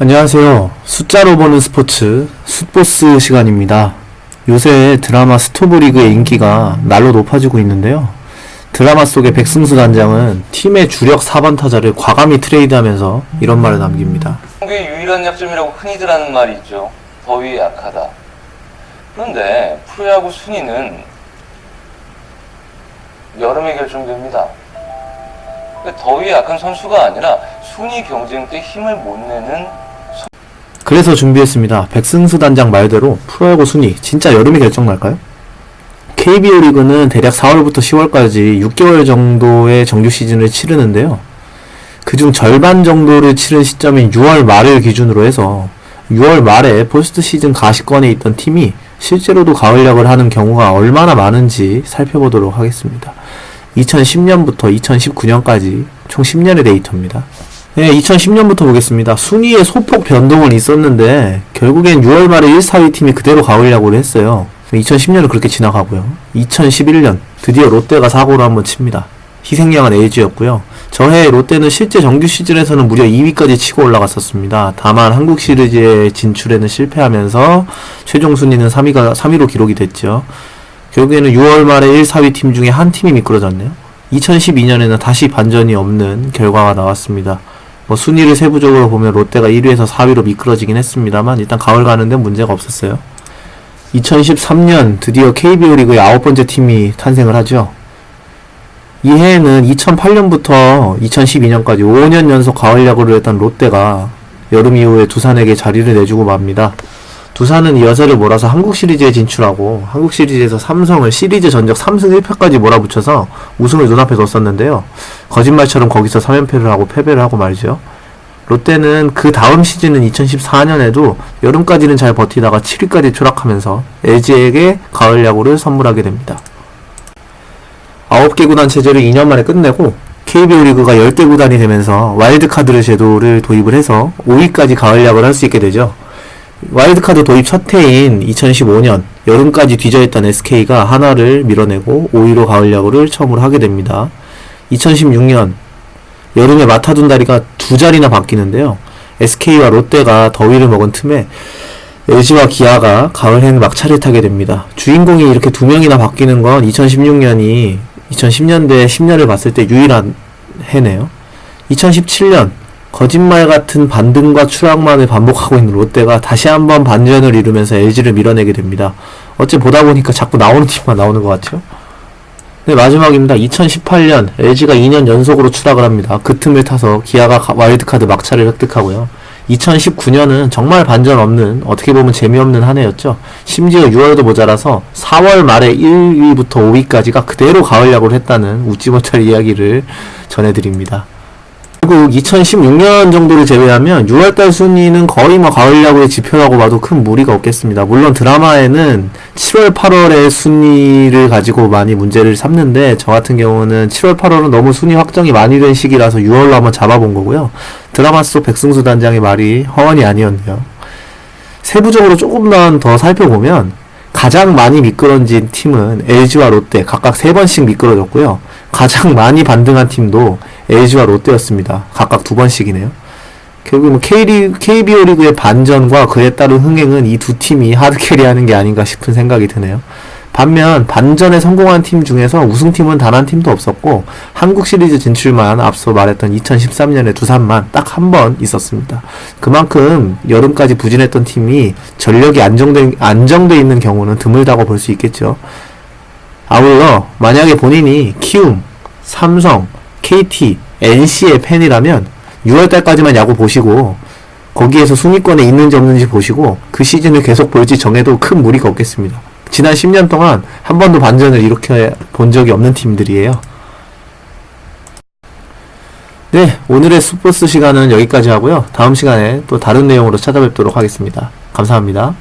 안녕하세요. 숫자로 보는 스포츠 숫보스 시간입니다. 요새 드라마 스토브리그의 인기가 날로 높아지고 있는데요. 드라마 속의 백승수 단장은 팀의 주력 4번 타자를 과감히 트레이드하면서 이런 말을 남깁니다. 한국의 유일한 약점이라고 흔히들 하는 말이 있죠. 더위에 약하다. 그런데 프로야구 순위는 여름에 결정됩니다. 더위에 약한 선수가 아니라 순위 경쟁 때 힘을 못 내는 그래서 준비했습니다. 백승수 단장 말대로 프로야구 순위 진짜 여름에 결정날까요? KBO 리그는 대략 4월부터 10월까지 6개월 정도의 정규 시즌을 치르는데요. 그중 절반 정도를 치른 시점인 6월 말을 기준으로 해서 6월 말에 포스트 시즌 가시권에 있던 팀이 실제로도 가을약을 하는 경우가 얼마나 많은지 살펴보도록 하겠습니다. 2010년부터 2019년까지 총 10년의 데이터입니다. 네, 2010년부터 보겠습니다. 순위에 소폭 변동은 있었는데 결국엔 6월 말에 1, 4위 팀이 그대로 가을야구를 했어요. 2010년은 그렇게 지나가고요. 2011년 드디어 롯데가 사고를 한번 칩니다. 희생양은 LG였고요. 저해 롯데는 실제 정규 시즌에서는 무려 2위까지 치고 올라갔었습니다. 다만 한국 시리즈의 진출에는 실패하면서 최종 순위는 3위가 3위로 기록이 됐죠. 결국에는 6월 말에 1, 4위 팀 중에 한 팀이 미끄러졌네요. 2012년에는 다시 반전이 없는 결과가 나왔습니다. 뭐 순위를 세부적으로 보면 롯데가 1위에서 4위로 미끄러지긴 했습니다만 일단 가을 가는데 문제가 없었어요. 2013년 드디어 KBO 리그의 아홉 번째 팀이 탄생을 하죠. 이 해에는 2008년부터 2012년까지 5년 연속 가을 야구를 했던 롯데가 여름 이후에 두산에게 자리를 내주고 맙니다. 두산은 이 여세를 몰아서 한국 시리즈에 진출하고 한국 시리즈에서 삼성을 시리즈 전적 3승 1패까지 몰아붙여서 우승을 눈앞에 뒀었는데요. 거짓말처럼 거기서 3연패를 하고 패배를 하고 말이죠. 롯데는 그 다음 시즌은 2014년에도 여름까지는 잘 버티다가 7위까지 추락하면서 LG에게 가을 야구를 선물하게 됩니다. 9개 구단 체제를 2년 만에 끝내고 KBO 리그가 10개 구단이 되면서 와일드카드 제도를 도입을 해서 5위까지 가을 야구를 할 수 있게 되죠. 와일드카드 도입 첫 해인 2015년 여름까지 뒤져있던 SK가 하나를 밀어내고 5위로 가을 야구를 처음으로 하게 됩니다. 2016년 여름에 맡아둔 다리가 두 자리나 바뀌는데요. SK와 롯데가 더위를 먹은 틈에 LG와 기아가 가을행 막차를 타게 됩니다. 주인공이 이렇게 두 명이나 바뀌는 건 2016년이 2010년대 10년을 봤을 때 유일한 해네요. 2017년 거짓말 같은 반등과 추락만을 반복하고 있는 롯데가 다시 한번 반전을 이루면서 LG를 밀어내게 됩니다. 어째 보다 보니까 자꾸 나오는 팀만 나오는 것 같죠? 네, 마지막입니다. 2018년 LG가 2년 연속으로 추락을 합니다. 그 틈을 타서 기아가 가- 와일드카드 막차를 획득하고요. 2019년은 정말 반전 없는 어떻게 보면 재미없는 한 해였죠. 심지어 6월도 모자라서 4월 말에 1위부터 5위까지가 그대로 가을 야구를 했다는 웃지 못할 이야기를 전해드립니다. 결국 2016년 정도를 제외하면 6월달 순위는 거의 뭐 가을 야구의 지표라고 봐도 큰 무리가 없겠습니다. 물론 드라마에는 7월, 8월의 순위를 가지고 많이 문제를 삼는데 저 같은 경우는 7월, 8월은 너무 순위 확정이 많이 된 시기라서 6월로 한번 잡아본 거고요. 드라마 속 백승수 단장의 말이 허언이 아니었네요. 세부적으로 조금만 더 살펴보면 가장 많이 미끄러진 팀은 LG와 롯데 각각 3번씩 미끄러졌고요. 가장 많이 반등한 팀도 LG와 롯데였습니다. 각각 2번씩이네요. 결국 뭐 K리, KBO 리그의 반전과 그에 따른 흥행은 이 두 팀이 하드캐리하는 게 아닌가 싶은 생각이 드네요. 반면 반전에 성공한 팀 중에서 우승팀은 단 한 팀도 없었고 한국 시리즈 진출만 앞서 말했던 2013년에 두산만 딱 한 번 있었습니다. 그만큼 여름까지 부진했던 팀이 전력이 안정된 안정돼 있는 경우는 드물다고 볼 수 있겠죠. 아울러 만약에 본인이 키움, 삼성, KT, NC의 팬이라면 6월달까지만 야구 보시고 거기에서 순위권에 있는지 없는지 보시고 그 시즌을 계속 볼지 정해도 큰 무리가 없겠습니다. 지난 10년 동안 한 번도 반전을 이렇게 본 적이 없는 팀들이에요. 네, 오늘의 스포츠 시간은 여기까지 하고요. 다음 시간에 또 다른 내용으로 찾아뵙도록 하겠습니다. 감사합니다.